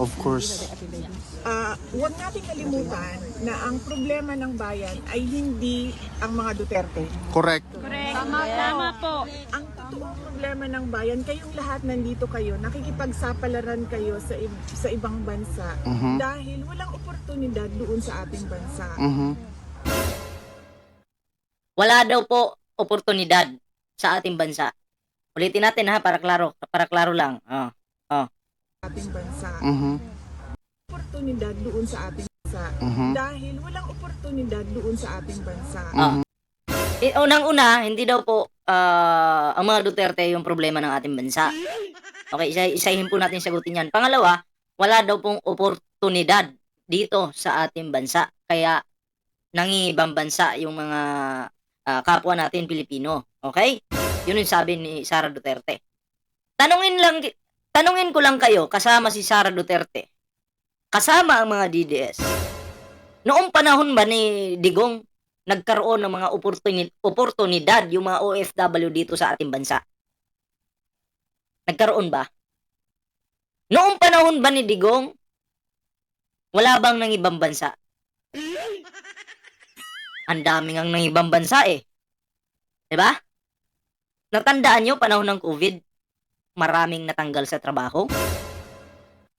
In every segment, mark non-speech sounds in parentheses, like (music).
Of course. Ah, huwag nating kalimutan na ang problema ng bayan ay hindi ang mga Duterte. Correct. Tama, tama po. Ang totoong problema ng bayan, kayong lahat nandito kayo, nakikipagsapalaran kayo sa, sa ibang bansa Mhm. dahil walang oportunidad doon sa ating bansa. Mhm. Wala daw po oportunidad sa ating bansa. Ulitin natin ha para klaro, para klaro lang. Ah. Ating bansa. Mhm. Oportunidad doon sa ating bansa. Mhm. Dahil walang oportunidad doon sa ating bansa. Ah. Eh, unang-una, hindi daw po ah, ang mga Duterte yung problema ng ating bansa. Okay, isa isahin po natin sagutin yan. Pangalawa, wala daw pong oportunidad dito sa ating bansa. Kaya nangingibang bansa yung mga ah, kapwa natin Pilipino. Okay? Yun yung sabi ni Sara Duterte. Tanungin lang tanungin ko lang kayo kasama si Sara Duterte. Kasama ang mga DDS. Noong panahon ba ni Digong nagkaroon ng mga oportuni- oportunidad yung mga OFW dito sa ating bansa? Nagkaroon ba? Noong panahon ba ni Digong, wala bang nang ibang bansa? Ang daming ang nang ibang bansa eh. 'Di ba? Natandaan nyo panahon ng COVID, maraming natanggal sa trabaho.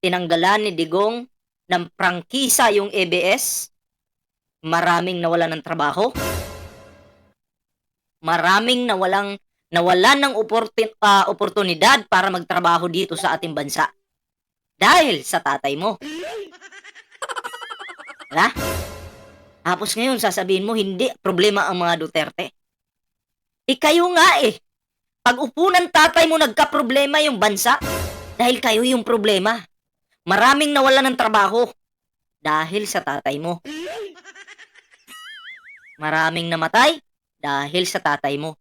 Tinanggalan ni Digong ng prangkisa yung ABS, maraming nawalan ng trabaho. Maraming nawalang nawalan ng oportun, ah, oportunidad para magtrabaho dito sa ating bansa. Dahil sa tatay mo. (laughs) Diba? Tapos ngayon, sasabihin mo, hindi, problema ang mga Duterte. Eh kayo nga eh. Pag upo ng tatay mo, nagka-problema yung bansa. Dahil kayo yung problema. Maraming nawalan ng trabaho. Dahil sa tatay mo. Maraming namatay dahil sa tatay mo.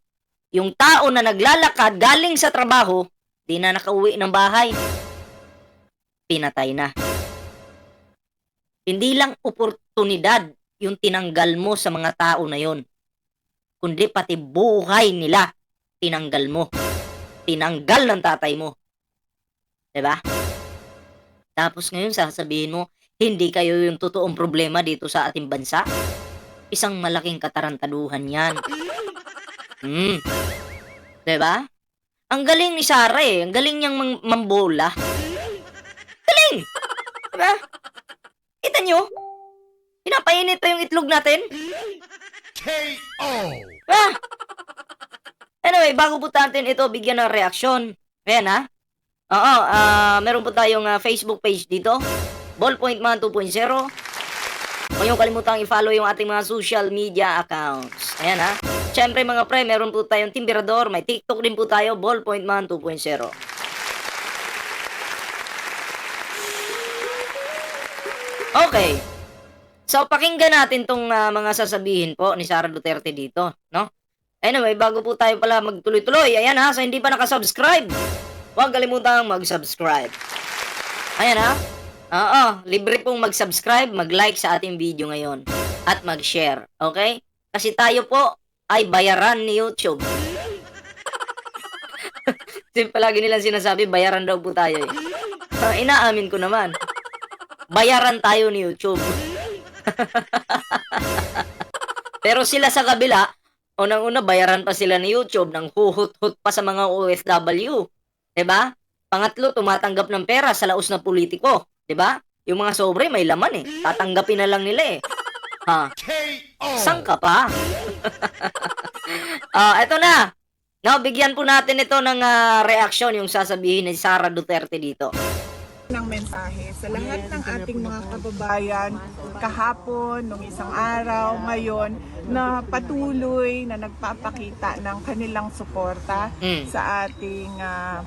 Yung tao na naglalakad galing sa trabaho, di na nakauwi ng bahay. Pinatay na. Hindi lang oportunidad yung tinanggal mo sa mga tao na yon, kundi pati buhay nila tinanggal mo. Tinanggal ng tatay mo. 'Di ba? Tapos ngayon sasabihin mo, hindi kayo yung totoong problema dito sa ating bansa? Isang malaking katarantaduhan yan. (laughs) Hmm. 'Di ba? Ang galing ni Sarah eh. Ang galing niyang mang- mambola. Galing! 'Di ba? Kita nyo? Pinapainit pa yung itlog natin. Ah! Anyway, bago po natin ito bigyan ng reaksyon. Ayan ha. Oo, ah meron po tayong ah, Facebook page dito. Ballpoint Man 2.0. Huwag niyong kalimutang i-follow yung ating mga social media accounts. Ayan ha. Siyempre mga pre, meron po tayong Timberador. May TikTok din po tayo, Ballpoint Man 2.0. Okay. So, pakinggan natin tong ah, mga sasabihin po ni Sara Duterte dito, no? Anyway, bago po tayo pala magtuloy-tuloy, ayan ha, sa hindi pa nakasubscribe, huwag kalimutang mag-subscribe. Ayan ha. Oo, libre pong mag-subscribe, mag-like sa ating video ngayon, at mag-share, okay? Kasi tayo po ay bayaran ni YouTube. (laughs) Kasi palagi nilang sinasabi, bayaran daw po tayo eh. Ah, inaamin ko naman. Bayaran tayo ni YouTube. (laughs) Pero sila sa kabila, unang-una bayaran pa sila ni YouTube ng huhut-hut pa sa mga OFW. ba? Pangatlo, tumatanggap ng pera sa laos na politiko. ba? Yung mga sobre may laman eh. Tatanggapin na lang nila eh. Ha? Saan ka pa? (laughs) Ah, eto na. Now, bigyan po natin ito ng ah, reaksyon yung sasabihin ni Sara Duterte dito. Ng mensahe sa lahat ng ating mga kababayan kahapon, nung isang araw, ngayon, na patuloy na nagpapakita ng kanilang suporta Mm. sa ating ah,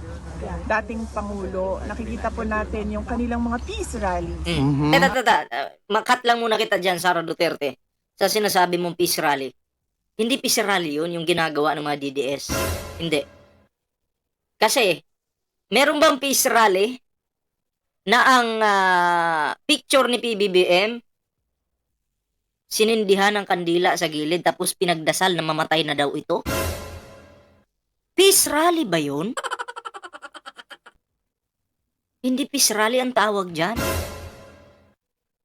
dating Pangulo. Nakikita po natin yung kanilang mga peace rally. Mm. Mhm. Tata, tata, uh, makat lang muna kita dyan, Sara Duterte, sa sinasabi mong peace rally. Hindi peace rally yun, yung ginagawa ng mga DDS. Hindi. Kasi, meron bang peace rally na ang ah, picture ni PBBM sinindihan ng kandila sa gilid tapos pinagdasal na mamatay na daw ito? Peace rally ba yun? Hindi peace rally ang tawag dyan.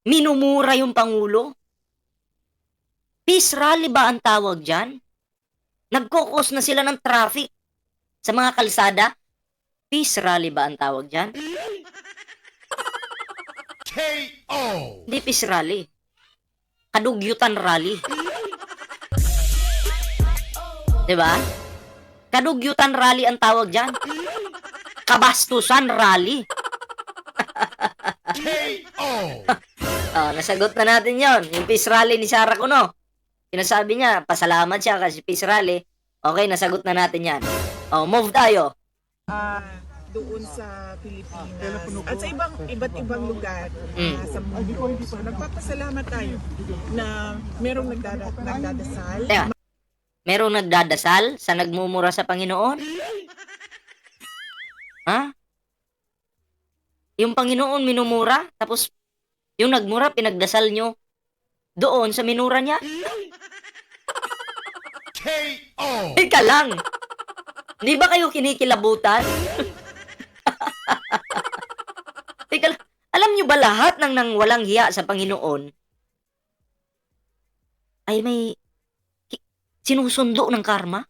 Minumura yung Pangulo. Peace rally ba ang tawag dyan? Nagkokos na sila ng traffic sa mga kalsada. Peace rally ba ang tawag dyan? KO. Peace rally. Kadugyutan rally. Diba? Kadugyutan rally ang tawag dyan. Kabastusan rally. KO. (laughs) Oh, nasagot na natin yon Yung peace rally ni Sarah Kuno. Sinasabi niya, pasalamat siya kasi peace rally. Okay, nasagot na natin yan. Oh, move tayo. ah, doon sa Pilipinas at sa ibang iba't ibang lugar Mm. ah, sa mundo. So nagpapasalamat tayo na merong nagdada, nagdadasal. Teka, merong nagdadasal sa nagmumura sa Panginoon? Ha? Yung Panginoon minumura, tapos yung nagmura, pinagdasal nyo doon sa minura niya? KO. Teka lang! Di ba kayo kinikilabutan? (laughs) Teka alam nyo ba lahat ng nang walang hiya sa Panginoon ay may sinusundo ng karma?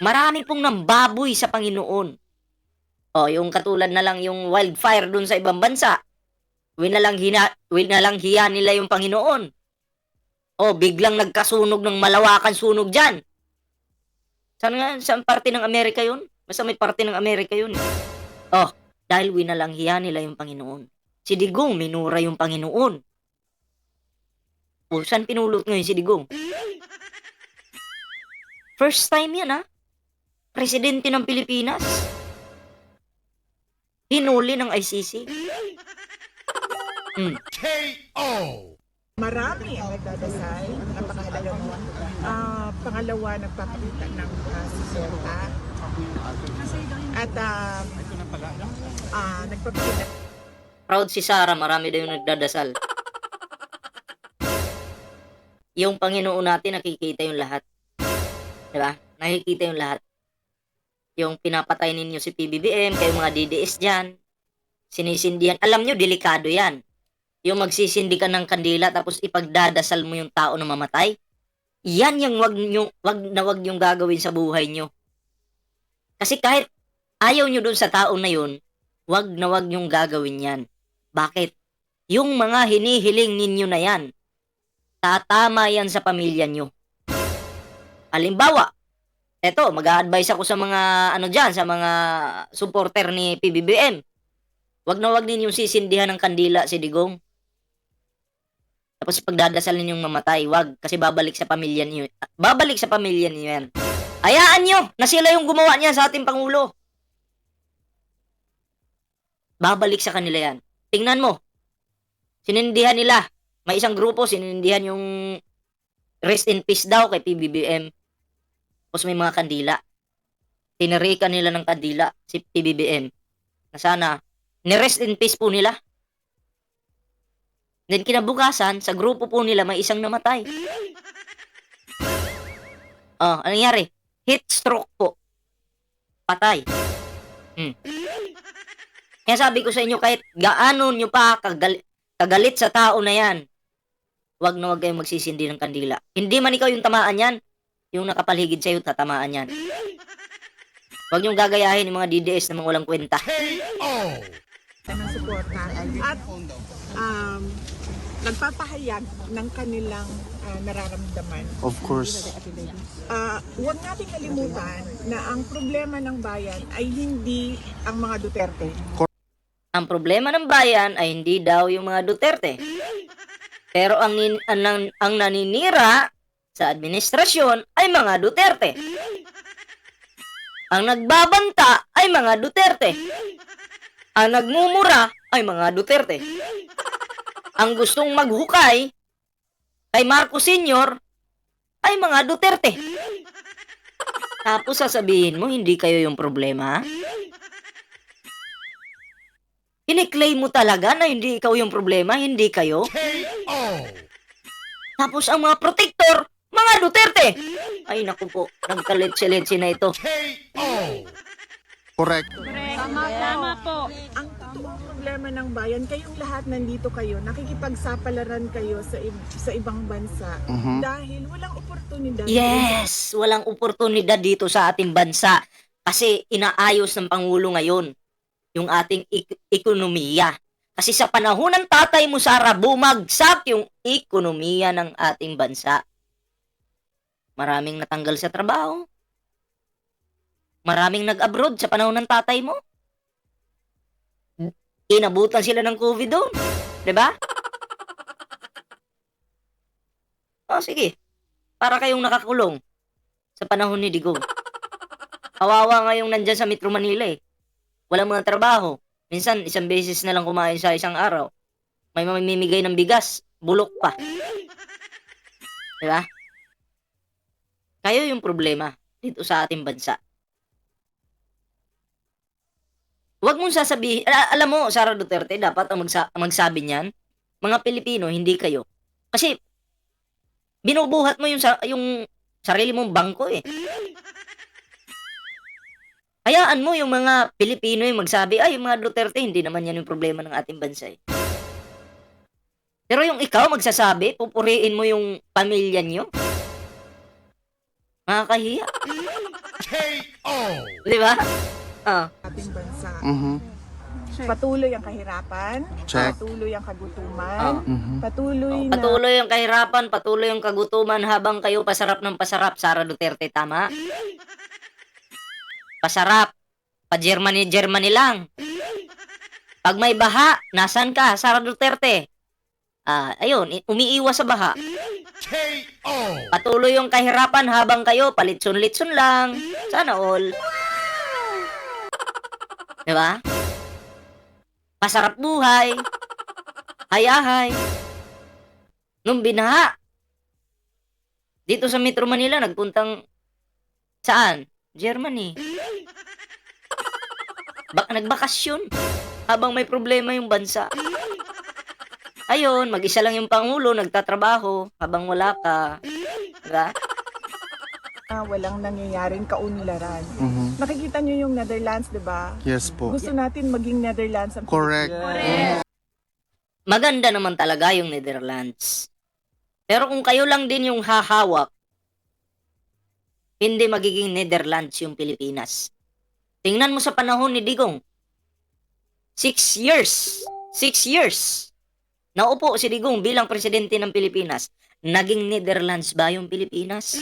Marami pong nambaboy sa Panginoon. O, yung katulad na lang yung wildfire dun sa ibang bansa. Winalang, hina, winalang hiya nila yung Panginoon. O, biglang nagkasunog ng malawakan sunog dyan. Saan nga, saan parte ng Amerika yun? Basta may parte ng Amerika yun. Oh, dahil winalang hiya nila yung Panginoon. Si Digong, minura yung Panginoon. O, saan pinulot ngayon si Digong? First time yan, ha? Presidente ng Pilipinas. Hinuli ng ICC. Hmm. KO. Marami ang nagdadasal. Napakahalaga mo. Ah, pangalawa, nagpapakita ng uh, suporta. At ah, ah, nagpapakita Proud si Sarah, marami daw yung nagdadasal. Yung Panginoon natin, nakikita yung lahat. Diba? Nakikita yung lahat. Yung pinapatay ninyo si PBBM, kayo mga DDS dyan, sinisindihan. Alam nyo, delikado yan. Yung magsisindi ka ng kandila tapos ipagdadasal mo yung tao na mamatay. Yan yung wag, nyo, wag na wag yung gagawin sa buhay nyo. Kasi kahit ayaw nyo dun sa tao na yun, wag na wag yung gagawin yan. Bakit? Yung mga hinihiling ninyo na yan, tatama yan sa pamilya nyo. Halimbawa, eto, mag-a-advise ako sa mga, ano dyan, sa mga supporter ni PBBM. Wag na wag ninyong sisindihan ng kandila si Digong. Tapos pagdadasal ninyong mamatay, wag, kasi babalik sa pamilya niyo. Babalik sa pamilya niyo yan. Hayaan nyo na sila yung gumawa niya sa ating Pangulo. Babalik sa kanila yan. Tingnan mo. Sinindihan nila. May isang grupo, sinindihan yung rest in peace daw kay PBBM. Tapos may mga kandila. Tinarikan nila ng kandila si PBBM. Na sana, ni-rest in peace po nila. Then kinabukasan, sa grupo po nila may isang namatay. Oh, ano nangyari? Heat stroke po. Patay. Hmm. Kaya sabi ko sa inyo, kahit gaano nyo pa kagal- kagalit sa tao na yan, wag na wag kayong magsisindi ng kandila. Hindi man ikaw yung tamaan yan, yung nakapaligid sa'yo, tatamaan yan. Huwag niyong gagayahin yung mga DDS na mga walang kwenta. KO. ng suporta. At um, nagpapahayag ng kanilang ah, nararamdaman. Of course. Ah, huwag natin kalimutan na ang problema ng bayan ay hindi ang mga Duterte. Ang problema ng bayan ay hindi daw yung mga Duterte. Pero ang, nin- ang, ang, naninira sa administrasyon ay mga Duterte. Ang nagbabanta ay mga Duterte. Ang nagmumura ay mga Duterte. Ang gustong maghukay kay Marcos Sr. ay mga Duterte. Tapos sasabihin mo, hindi kayo yung problema? Kiniklaim mo talaga na hindi ikaw yung problema, hindi kayo? KO. Tapos ang mga protector, mga Duterte! Ay naku po, nagkalit-silitsi na ito. KO. Correct. Tama, tama po. Ang totoong problema ng bayan, kayong lahat nandito kayo, nakikipagsapalaran kayo sa, sa ibang bansa dahil walang oportunidad. Yes! Walang oportunidad dito sa ating bansa kasi inaayos ng Pangulo ngayon yung ating ik- ekonomiya. Kasi sa panahon ng tatay mo, Sara, bumagsak yung ekonomiya ng ating bansa. Maraming natanggal sa trabaho. Maraming nag-abroad sa panahon ng tatay mo. Inabutan sila ng COVID doon. ba? Oh, sige. Para kayong nakakulong sa panahon ni Digong. Kawawa nga yung nandyan sa Metro Manila eh. Walang mga trabaho. Minsan, isang beses na lang kumain sa isang araw. May mamimigay ng bigas. Bulok pa. Diba? Kayo yung problema dito sa ating bansa. Huwag mong sasabihin, ala- alam mo, Sara Duterte, dapat ang magsa- magsabi niyan, mga Pilipino, hindi kayo. Kasi, binubuhat mo yung, sa- yung sarili mong bangko eh. Hayaan mo yung mga Pilipino yung magsabi, ay, yung mga Duterte, hindi naman yan yung problema ng ating bansa eh. Pero yung ikaw magsasabi, pupuriin mo yung pamilya niyo. Nakakahiya. KO. Di ba? Ah. ating bansa. Mhm. Patuloy ang kahirapan, Check. patuloy ang kagutuman, Mhm. patuloy na Patuloy ang kahirapan, patuloy ang kagutuman habang kayo pasarap ng pasarap, Sara Duterte, tama? Pasarap. Pa-Germany, Germany lang. Pag may baha, nasan ka, Sara Duterte? Ah, ayun, umiiwas sa baha. KO. Patuloy yung kahirapan habang kayo palitsun-litsun lang. Sana all. Di ba? Masarap buhay. Hayahay. Nung binaha, dito sa Metro Manila, nagpuntang saan? Germany. (laughs) Bak nagbakasyon habang may problema yung bansa. Ayun, mag-isa lang yung Pangulo, nagtatrabaho habang wala ka. Diba? ah, walang nangyayaring kaunlaran. Mhm. Nakikita nyo yung Netherlands, di ba? Yes po. Gusto natin maging Netherlands ang Correct. maganda naman talaga yung Netherlands. Pero kung kayo lang din yung hahawak, hindi magiging Netherlands yung Pilipinas. Tingnan mo sa panahon ni Digong. Six years. Six years. Naupo si Digong bilang presidente ng Pilipinas. Naging Netherlands ba yung Pilipinas?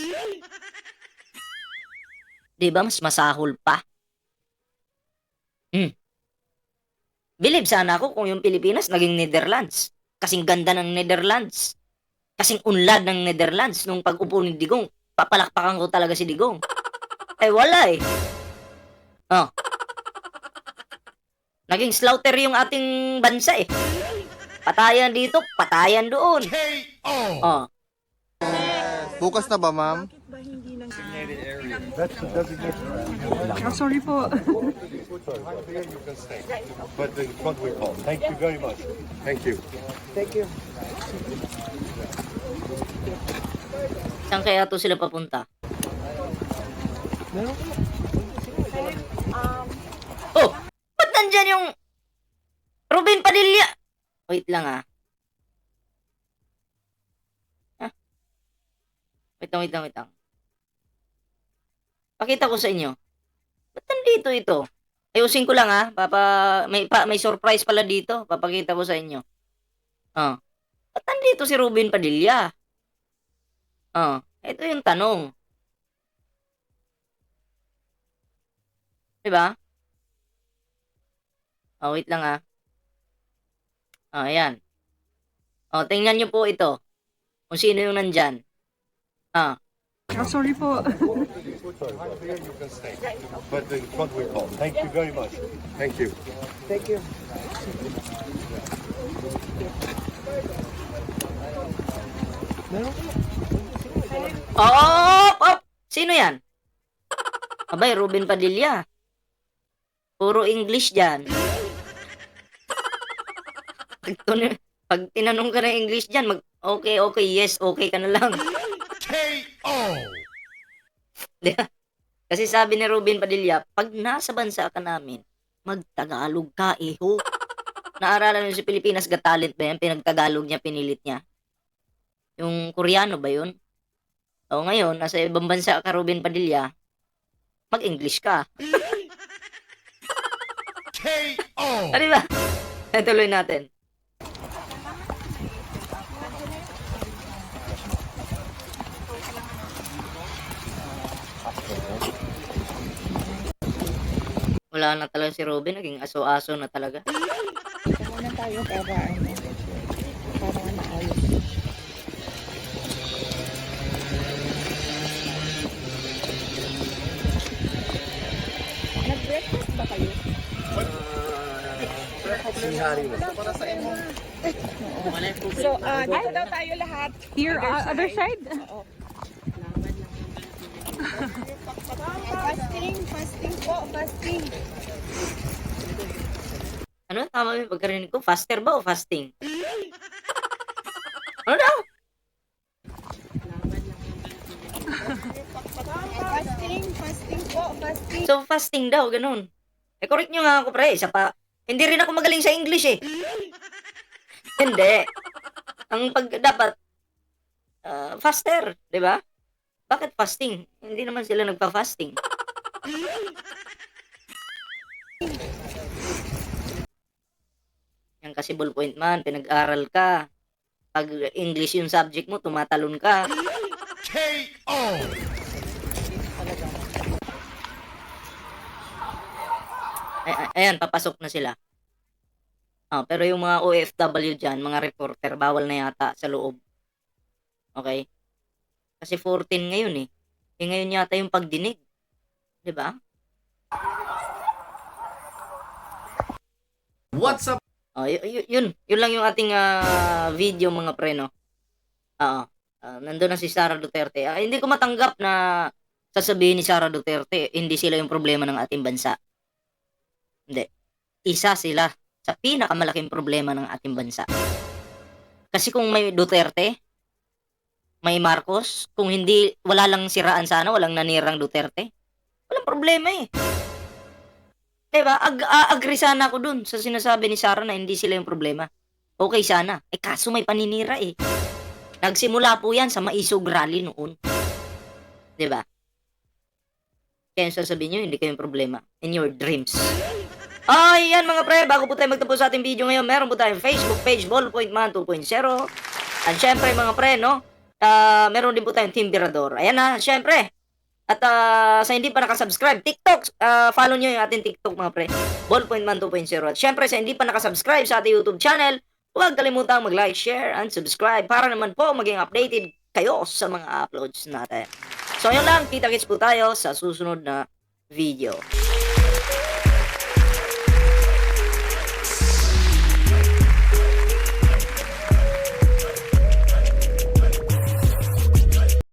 Di ba mas masahol pa? Hmm. Believe sana ako kung yung Pilipinas naging Netherlands. Kasing ganda ng Netherlands. Kasing unlad ng Netherlands nung pag-upo ni Digong. Papalakpakan ko talaga si Digong. Eh wala eh. Oh. Naging slaughter yung ating bansa eh. Patayan dito, patayan doon. KO. Oh. Bukas na ba, ma'am? Bakit ba hindi nang... sorry po. But the front we call. Thank you very much. Thank you. Saan kaya to sila papunta? Oh! Ba't nandyan yung Ruben Padilla? Wait lang ah. Ah. Wait lang, wait lang, wait lang. Pakita ko sa inyo. Ba't nandito ito? Ayusin ko lang ah. Papa, may, pa, may surprise pala dito. Papakita ko sa inyo. Oh. Ba't nandito si Ruben Padilla? Oh, ito yung tanong. 'Di ba? Oh, wait lang ah. Oh, ayan. Oh, tingnan niyo po ito. Kung sino yung nandyan. Ah, sorry po. You. But the front we call. Thank you very much. Thank you. Oh, oh! Sino yan? Abay, Ruben Padilla. Puro English dyan. Pag, pag tinanong ka ng English dyan, mag, okay, okay, yes, okay ka na lang. KO. Kasi sabi ni Ruben Padilla, pag nasa bansa ka namin, Magtagalog ka, iho. Naaralan mo si Pilipinas Got Talent ba yan? Pinagtagalog niya, pinilit niya. Yung Koreano ba yun? O ngayon, nasa ibang bansa ka, Ruben Padilla, mag-English ka. KO. Ano (laughs) ba? Tuloy natin. Wala na talaga si Robin, naging aso-aso na talaga. Muna tayo para ano. Para maayos. Kayo? So, uh, dito daw tayo lahat. Here, uh, other side. Fasting, fasting po, fasting. Ano? Tama yung pagkarinig ko? Faster ba o fasting? Ano daw? Fasting, fasting po, fasting. So, fasting daw, ganun. Eh, correct nyo nga ako, pre. Isa pa, hindi rin ako magaling sa English, eh. hindi. Ang pag, dapat, ah, faster, di ba? Bakit fasting? Hindi naman sila nagpa-fasting. Yan kasi ballpoint man, pinag-aral ka. Pag English yung subject mo, tumatalon ka. KO. Ay, ay- ayan, papasok na sila. Ah, pero yung mga OFW dyan, mga reporter, bawal na yata sa loob. Okay? Kasi 14 ngayon eh. Eh ngayon yata yung pagdinig. 'Di ba? What's up? Oh, y- yun. Yun lang yung ating ah, video mga pre, no? Oo. Ah, nandun na si Sara Duterte. Ah, hindi ko matanggap na sasabihin ni Sara Duterte, hindi sila yung problema ng ating bansa. Hindi. Isa sila sa pinakamalaking problema ng ating bansa. Kasi kung may Duterte, may Marcos, kung hindi, wala lang siraan sana, walang nanirang Duterte, walang problema eh. Diba? Ag agree sana ako dun sa sinasabi ni Sarah na hindi sila yung problema. Okay sana. Eh kaso may paninira eh. Nagsimula po yan sa maisog rally noon. Diba? Kaya sasabihin nyo, hindi kayong problema. In your dreams. Ay, yan mga pre, bago po tayo magtapos sa ating video ngayon, meron po tayong Facebook page, Ballpoint Man 2.0. At syempre mga pre, no? Ah, meron din po tayong Team Tirador. Ayan na, syempre. At ah, sa hindi pa nakasubscribe, TikTok, ah, follow nyo yung ating TikTok mga pre. Ballpoint Man 2.0. At syempre sa hindi pa nakasubscribe sa ating YouTube channel, huwag kalimutang mag-like, share, and subscribe para naman po maging updated kayo sa mga uploads natin. So yun lang, kita-kits po tayo sa susunod na video.